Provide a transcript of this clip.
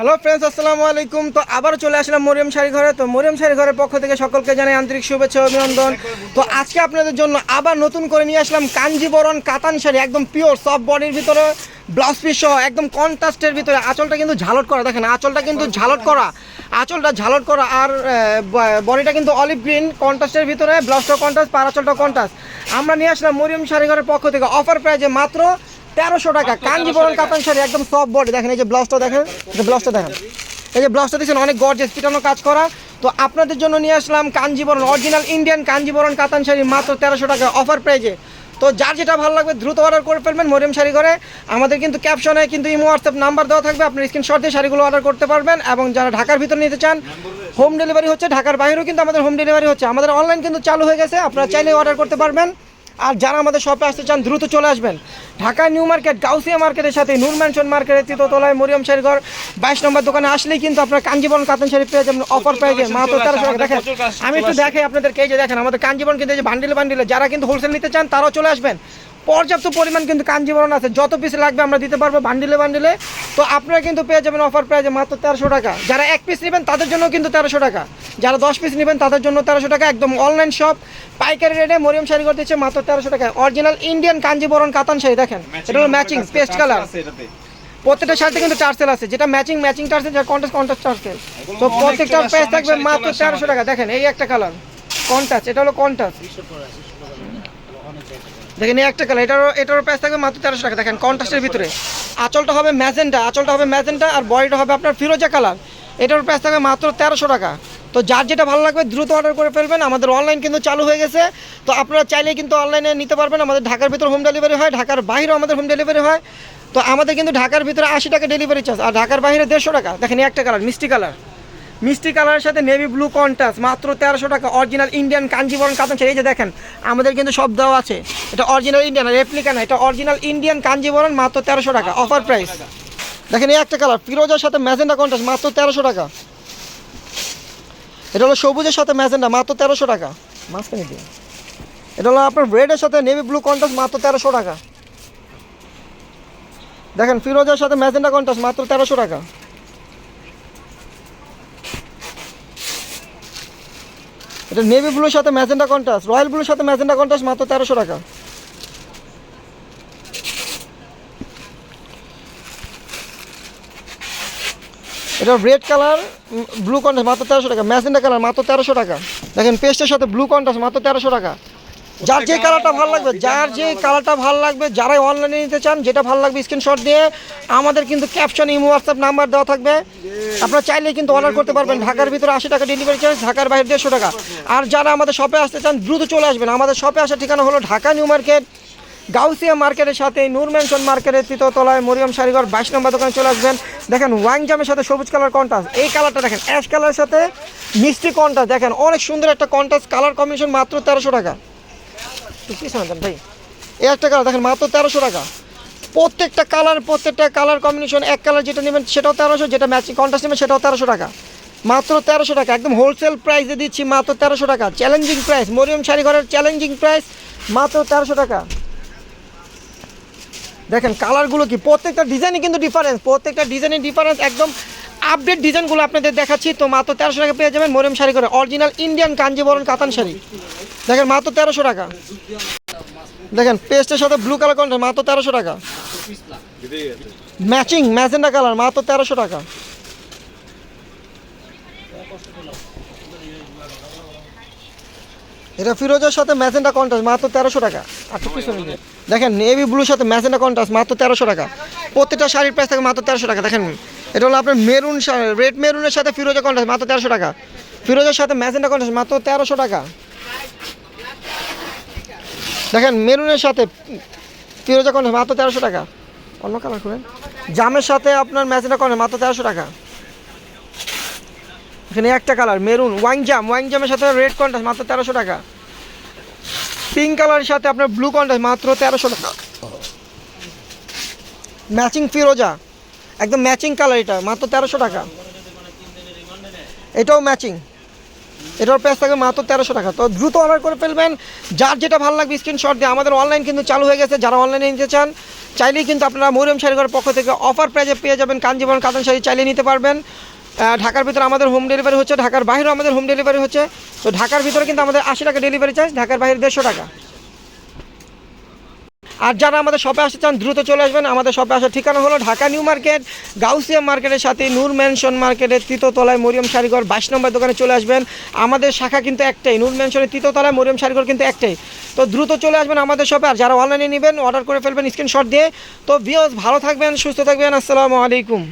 Hello friends আসসালামু আলাইকুম। তো আবার চলে আসলাম মরিয়ম শাড়ি ঘরে। তো মরিয়ম শাড়ি ঘরের পক্ষ থেকে সকলকে জানাই আন্তরিক শুভেচ্ছা অভিনন্দন। তো আজকে আপনাদের জন্য আবার নতুন করে নিয়ে আসলাম কাঞ্জিবরণ কাতান শাড়ি, একদম পিওর সফট বডির ভিতরে ব্লাউজ পিস সহ, একদম কন্ট্রাস্টের ভিতরে। আঁচলটা কিন্তু ঝালট করা, দেখেন, আঁচলটা কিন্তু ঝালট করা। আঁচলটা ঝালট করা আর বডিটা কিন্তু অলিভ গ্রিন কন্ট্রাস্টের ভিতরে ব্লাউজটা কন্ট্রাস্ট পার আঁচলটা কন্ট্রাস্ট আমরা নিয়ে আসলাম মরিয়ম শাড়ি ঘরের পক্ষ থেকে অফার প্রাইজে মাত্র তেরোশো টাকা। কাঞ্জিবরণ কাতান শাড়ি একদম সফট বডি দেখেন এই যে ব্লাউজটা দেখেন এই যে ব্লাউজটা দেখেন। এই যে ব্লাউজটা দেখছেন অনেক গর্জেস পিটানো কাজ করা। তো আপনাদের জন্য নিয়ে আসলাম কাঞ্জিবরণ অরিজিনাল ইন্ডিয়ান কাঞ্জিবরণ কাতান শাড়ি মাত্র তেরোশো টাকা অফার প্রাইজে তো যার যেটা ভালো লাগবে দ্রুত অর্ডার করে ফেলবেন মরিয়াম শাড়ি করে আমাদের কিন্তু ক্যাপশনে কিন্তু ইমো হোয়াটসঅ্যাপ নাম্বার দেওয়া থাকবে আপনি স্ক্রিনশট দিয়ে শাড়িগুলো অর্ডার করতে পারবেন। এবং যারা ঢাকার ভিতরে নিতে চান হোম ডেলিভারি হচ্ছে ঢাকার বাইরেও কিন্তু আমাদের হোম ডেলিভারি হচ্ছে। আমাদের অনলাইন কিন্তু চালু হয়ে গেছে আপনারা চাইলে অর্ডার করতে পারবেন। আর যারা আমাদের শপে আসতে চান দ্রুত চলে আসবেন। ঢাকা নিউ মার্কেট গাউসিয়া মার্কেটের সাথে নূর ম্যানশন মার্কেটের তৃতীয়তলায় মরিয়ম শাড়িঘর বাইশ নম্বর দোকানে আসলেই কিন্তু আপনার কাঞ্জিবরণ কাতন শাড়ি পেয়ে যাবেন অফার পেয়ে যাবেন। মাত্র তেরোশো টাকা। দেখেন আমি একটু দেখাই আপনাদেরকে এই যে দেখেন আমাদের কাঞ্জিবরণ কিন্তু এই যে বান্ডিলে বান্ডিলে যারা কিন্তু হোলসেল নিতে চান তারাও চলে আসবেন। পর্যাপ্ত পরিমাণ কিন্তু কাঞ্জিবরণ আছে। যত পিস লাগবে আমরা দিতে পারব বান্ডিলে বান্ডিলে তো আপনারা কিন্তু পেয়ে যাবেন অফার প্রাইজে মাত্র তেরোশো টাকা। যারা এক পিস নেবেন তাদের জন্য কিন্তু তেরোশো টাকা। যারা দশ পিস নেবেন তাদের জন্য তেরোশো টাকা একদম অনলাইন শপ পাইকারি রেটে মরিয়াম শাড়ি করে দিচ্ছে মাত্র তেরোশো টাকা অরিজিনাল ইন্ডিয়ান কাঞ্জিবরণ কাতান শাড়ি দেখেন। এটা হলো ম্যাচিং পেস্ট কালার প্রত্যেকটা শাড়িতে কিন্তু টার্সেল আছে যেটা ম্যাচিং ম্যাচিং টার্সেল যেটা কন্টাস্ট কন্টাস্ট টার্সেল তো প্রত্যেকটা প্রাইস থাকবে মাত্র তেরোশো টাকা। দেখেন এই একটা কালার কন্টাস এটা হলো কন্টাস দেখেন এই একটা কালার এটারও এটারও প্রাইস থাকবে মাত্র তেরোশো টাকা। দেখেন কন্ট্রাস্টের ভিতরে। আঁচলটা হবে ম্যাজেন্টা আঁচলটা হবে ম্যাজেন্টা আর বডিটা হবে আপনার ফিরোজা কালার এটার প্রাইস থাকবে মাত্র তেরোশো টাকা। তো যার যেটা ভালো লাগবে দ্রুত অর্ডার করে ফেলবেন। আমাদের অনলাইন কিন্তু চালু হয়ে গেছে। তো আপনারা চাইলে কিন্তু অনলাইনে নিতে পারবেন। আমাদের ঢাকার ভিতরে হোম ডেলিভারি হয়, ঢাকার বাইরেও আমাদের হোম ডেলিভারি হয়। তো আমাদের কিন্তু ঢাকার ভিতরে আশি টাকা ডেলিভারি চার্জ আর ঢাকার বাইরে দেড়শো টাকা। দেখেন একটা কালার মিষ্টি কালার মিষ্টি কালারের সাথে নেভি ব্লু কন্টাস মাত্র তেরোশো টাকা। অরিজিনাল ইন্ডিয়ান কাঞ্জিবরণ কাতান এই যে দেখেন, আমাদের কিন্তু সব দেওয়া আছে। এটা অরিজিনাল ইন্ডিয়ান রেপ্লিকা না, এটা অরিজিনাল ইন্ডিয়ান কাঞ্জিবরণ মাত্র তেরোশো টাকা। অফার প্রাইস দেখেন এই একটা কালার ফিরোজার সাথে ম্যাজেন্ডা কন্টাস মাত্র তেরোশো টাকা। এটা হলো সবুজের সাথে ম্যাজেন্ডা, মাত্র তেরোশো টাকা। মাঝখানে দিয়ে। এটা হলো আপনার রেডের সাথে নেভি ব্লু কন্টাস মাত্র তেরোশো টাকা। দেখেন, ফিরোজার সাথে ম্যাজেন্ডা কন্টাস মাত্র তেরোশো টাকা। এটা নেভি ব্লুর সাথে ম্যাজেন্ডা কন্ট্রাস্ট, রয়্যাল ব্লুর সাথে ম্যাজেন্ডা কন্ট্রাস্ট, মাত্র তেরোশো টাকা। এটা রেড কালার ব্লু কন্ট্রাস্ট মাত্র তেরোশো টাকা। ম্যাজেন্ডা কালার মাত্র তেরোশো টাকা। দেখেন পেস্টের সাথে ব্লু কন্ট্রাস্ট মাত্র তেরোশো টাকা। যার যে কালারটা ভালো লাগবে, যার যে কালারটা ভালো লাগবে, যারাই অনলাইনে নিতে চান, যেটা ভালো লাগবে স্ক্রিনশট দিয়ে, আমাদের কিন্তু ক্যাপশন ইমো হোয়াটসঅ্যাপ নাম্বার দেওয়া থাকবে। আপনারা চাইলে কিন্তু অর্ডার করতে পারবেন। ঢাকার ভিতরে আশি টাকা ডেলিভারি চার্জ ঢাকার বাইরে দেড়শো টাকা। আর যারা আমাদের শপে আসতে চান, দ্রুত চলে আসবেন। আমাদের শপে আসার ঠিকানা হলো ঢাকা নিউ মার্কেট গাউসিয়া মার্কেটের সাথে, নূর ম্যানশন মার্কেটের তৃতীয়তলায় মরিয়ম শাড়িঘর বাইশ নম্বর দোকানে চলে আসবেন। দেখেন ওয়াং জামের সাথে সবুজ কালার কন্টাস এই কালারটা দেখেন, অ্যাশ কালারের সাথে মিষ্টি কন্টাস দেখেন, অনেক সুন্দর একটা কন্টাস কালার কম্বিনেশন মাত্র তেরোশো টাকা। ভাই। এই একটা কালার, দেখেন, মাত্র তেরোশো টাকা। প্রত্যেকটা কালার প্রত্যেকটা কালার কম্বিনেশন, এক কালার যেটা নেবেন সেটাও তেরোশো, যেটা ম্যাচিং কন্ট্রাস্ট নেবেন সেটাও তেরোশো টাকা। মাত্র তেরোশো টাকা, একদম হোলসেল প্রাইসে দিচ্ছি মাত্র তেরোশো টাকা। চ্যালেঞ্জিং প্রাইস মরিয়ম শাড়ি ঘরের চ্যালেঞ্জিং প্রাইস মাত্র তেরোশো টাকা। দেখেন কালারগুলো কি? প্রত্যেকটা ডিজাইনই কিন্তু ডিফারেন্স প্রত্যেকটা ডিজাইনের ডিফারেন্স একদম আপডেট ডিজাইনগুলো আপনাদের দেখাচ্ছি। তো মাত্র তেরোশো টাকা পেয়ে যাবেন মরিয়ম শাড়ি করে। অরিজিনাল ইন্ডিয়ান কাঞ্জিবরণ কাতান শাড়ি। দেখেন মাত্র তেরোশো টাকা। দেখেন পেস্টের সাথে ব্লু কালার কন্ট্রাস্ট মাত্র তেরোশো টাকা। ম্যাচিং ম্যাজেন্ডা কালার মাত্র তেরোশো টাকা। এটা ফিরোজের সাথে ম্যাজেন্ডা কন্ট্রাস্ট মাত্র তেরোশো টাকা। আচ্ছা পিছনে। দেখেন নেভি ব্লুর সাথে ম্যাজেন্ডা কন্ট্রাস্ট মাত্র তেরোশো টাকা। প্রত্যেকটা শাড়ির প্রাইস থাকে মাত্র তেরোশো টাকা। দেখেন এটা হলো আপনার মেরুন রেড মেরুনের সাথে ফিরোজা কন্ট্রাস্ট মাত্র তেরোশো টাকা। ফিরোজের সাথে ম্যাজেন্ডা কন্ট্রাস্ট মাত্র তেরোশো টাকা। দেখেন মেরুনের সাথে ফিরোজা কন্ট্রাস্ট মাত্র তেরোশো টাকা। অন্য কালার খুলেন। জামের সাথে আপনার ম্যাজেন্ডা কন্ট্রাস্ট মাত্র তেরোশো টাকা। এখানে একটা কালার মেরুন ওয়াইং জাম ওয়াইং জামের সাথে রেড কন্ট্রাস্ট মাত্র তেরোশো টাকা। পিঙ্ক কালারের সাথে আপনার ব্লু কন্ট্রাস্ট মাত্র তেরোশো টাকা। ম্যাচিং ফিরোজা একদম ম্যাচিং কালার এটা, মাত্র তেরোশো টাকা। এটাও ম্যাচিং এটার প্রাইস থাকবে মাত্র তেরোশো টাকা। তো দ্রুত অর্ডার করে ফেলবেন। যার যেটা ভালো লাগবে স্ক্রিনশট দিয়ে আমাদের অনলাইন কিন্তু চালু হয়ে গেছে। যারা অনলাইনে নিতে চান, চাইলেই কিন্তু আপনারা মরিয়ম শাড়িঘরের পক্ষ থেকে অফার প্রাইজে পেয়ে যাবেন। কাঞ্জিবরণ কাতান শাড়ি চাইলে নিতে পারবেন। ঢাকার ভিতরে আমাদের হোম ডেলিভারি হচ্ছে, ঢাকার বাইরেও আমাদের হোম ডেলিভারি হচ্ছে। তো ঢাকার ভিতরে কিন্তু আমাদের আশি টাকা ডেলিভারি চার্জ ঢাকার বাইরে দেড়শো টাকা। আর যারা আমাদের শপে আসতে চান, দ্রুত চলে আসবেন। আমাদের শপে আসার ঠিকানা হলো ঢাকা নিউ মার্কেট, গাউসিয়া মার্কেটের সাথে নূর ম্যানশন মার্কেটের তৃতীয়তলায় মরিয়ম শাড়িঘর বাইশ নম্বর দোকানে চলে আসবেন। আমাদের শাখা কিন্তু একটাই, নূর ম্যানশনের তৃতীয়তলায় মরিয়ম শাড়িঘর কিন্তু একটাই। তো দ্রুত চলে আসবেন আমাদের শপে আর যারা অনলাইনে নেবেন অর্ডার করে ফেলবেন স্ক্রিনশট দিয়ে। তো বিয়স ভালো থাকবেন, সুস্থ থাকবেন, আসসালামু আলাইকুম।